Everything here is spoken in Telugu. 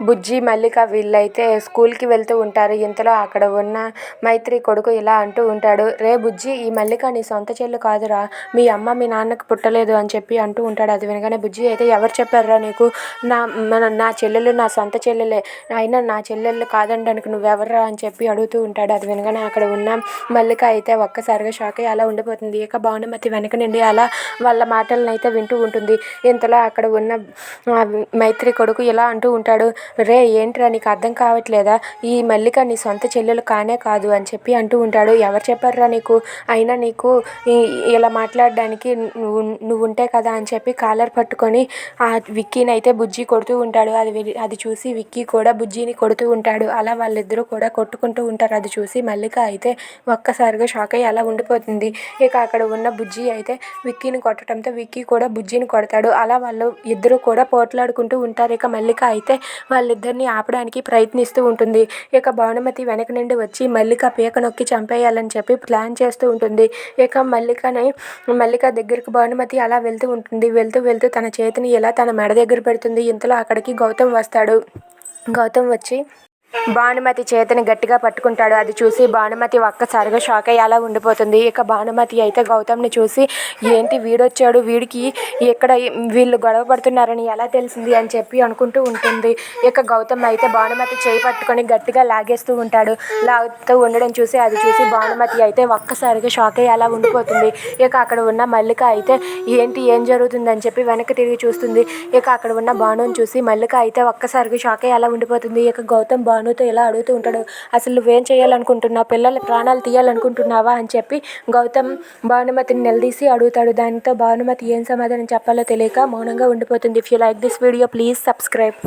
బుజ్జి మల్లిక వీళ్ళైతే స్కూల్కి వెళ్తూ ఉంటారు. ఇంతలో అక్కడ ఉన్న మైత్రి కొడుకు ఇలా అంటూ ఉంటాడు రే బుజ్జి ఈ మల్లిక నీ సొంత చెల్లు కాదురా. మీ అమ్మ మీ నాన్నకు పుట్టలేదు అని చెప్పి అంటూ ఉంటాడు. అది వినగానే బుజ్జి అయితే ఎవరు చెప్పారురా నీకు? నా మన నా చెల్లెలు నా సొంత చెల్లెలే. అయినా నా చెల్లెళ్ళు కాదనడానికి నువ్వెవర్రా? అని చెప్పి అడుగుతూ ఉంటాడు. అది వినగానే అక్కడ ఉన్న మల్లిక అయితే ఒక్కసారిగా షాక్ అయ్యి అలా ఉండిపోతుంది. ఇక భానుమతి వెనక నుండి అలా వాళ్ళ మాటలను అయితే వింటూ ఉంటుంది. ఇంతలో అక్కడ ఉన్న మైత్రి కొడుకు ఇలా అంటూ ఉంటాడు రే ఏంట్రా నీకు అర్థం కావట్లేదా? ఈ మల్లిక నీ సొంత చెల్లెలు కానే కాదు అని చెప్పి అంటూ ఉంటాడు. ఎవరు చెప్పారురా నీకు? అయినా నీకు ఇలా మాట్లాడడానికి నువ్వు నువ్వు ఉంటే కదా అని చెప్పి కాలర్ పట్టుకొని ఆ విక్కీని అయితే బుజ్జి కొడుతూ ఉంటాడు. అది అది చూసి విక్కీ కూడా బుజ్జిని కొడుతూ ఉంటాడు. అలా వాళ్ళిద్దరూ కూడా కొట్టుకుంటూ ఉంటారు. అది చూసి మల్లిక అయితే ఒక్కసారిగా షాక్ అయ్యి అలా ఉండిపోతుంది. ఇక అక్కడ ఉన్న బుజ్జి అయితే విక్కీని కొట్టడంతో విక్కీ కూడా బుజ్జిని కొడతాడు. అలా వాళ్ళు ఇద్దరు కూడా పోట్లాడుకుంటూ ఉంటారు. ఇక మల్లిక అయితే వాళ్ళిద్దరిని ఆపడానికి ప్రయత్నిస్తూ ఉంటుంది. ఇక భానుమతి వెనక నుండి వచ్చి మల్లిక పీక నొక్కి చంపేయాలని చెప్పి ప్లాన్ చేస్తూ ఉంటుంది. ఇక మల్లికని మల్లిక దగ్గరికి భానుమతి అలా వెళ్తూ ఉంటుంది. వెళ్తూ వెళ్తూ తన చేతిని ఇలా తన మెడ దగ్గర పెడుతుంది? ఇంతలో అక్కడికి గౌతమ్ వస్తాడు. గౌతమ్ వచ్చి భానుమతి చేతిని గట్టిగా పట్టుకుంటాడు. అది చూసి భానుమతి ఒక్కసారిగా షాక్ అయ్యి అలా ఉండిపోతుంది. ఇక భానుమతి అయితే గౌతమ్ని చూసి ఏంటి వీడొచ్చాడు? వీడికి ఎక్కడ వీళ్ళు గొడవ పడుతున్నారని ఎలా తెలిసింది? అని చెప్పి అనుకుంటూ ఉంటుంది. ఇక గౌతమ్ అయితే భానుమతి చేయి పట్టుకొని గట్టిగా లాగేస్తూ ఉంటాడు. లాగుతూ ఉండడం చూసి అది చూసి భానుమతి అయితే ఒక్కసారిగా షాక్ అయ్యి అలా ఉండిపోతుంది. ఇక అక్కడ ఉన్న మల్లిక అయితే ఏంటి? ఏం జరుగుతుందని చెప్పి వెనక్కి తిరిగి చూస్తుంది. ఇక అక్కడ ఉన్న భానుని చూసి మల్లిక అయితే ఒక్కసారిగా షాక్ అయ్యి అలా ఉండిపోతుంది. ఇక గౌతమ్ భానుతో ఇలా అడుగుతూ ఉంటాడు? అసలు నువ్వేం చేయాలనుకుంటున్నావు? పిల్లల ప్రాణాలు తీయాలనుకుంటున్నావా? అని చెప్పి గౌతమ్ భానుమతిని నిలదీసి అడుగుతాడు. దానితో భానుమతి ఏం సమాధానం చెప్పాలో తెలియక మౌనంగా ఉండిపోతుంది. If you like this video please subscribe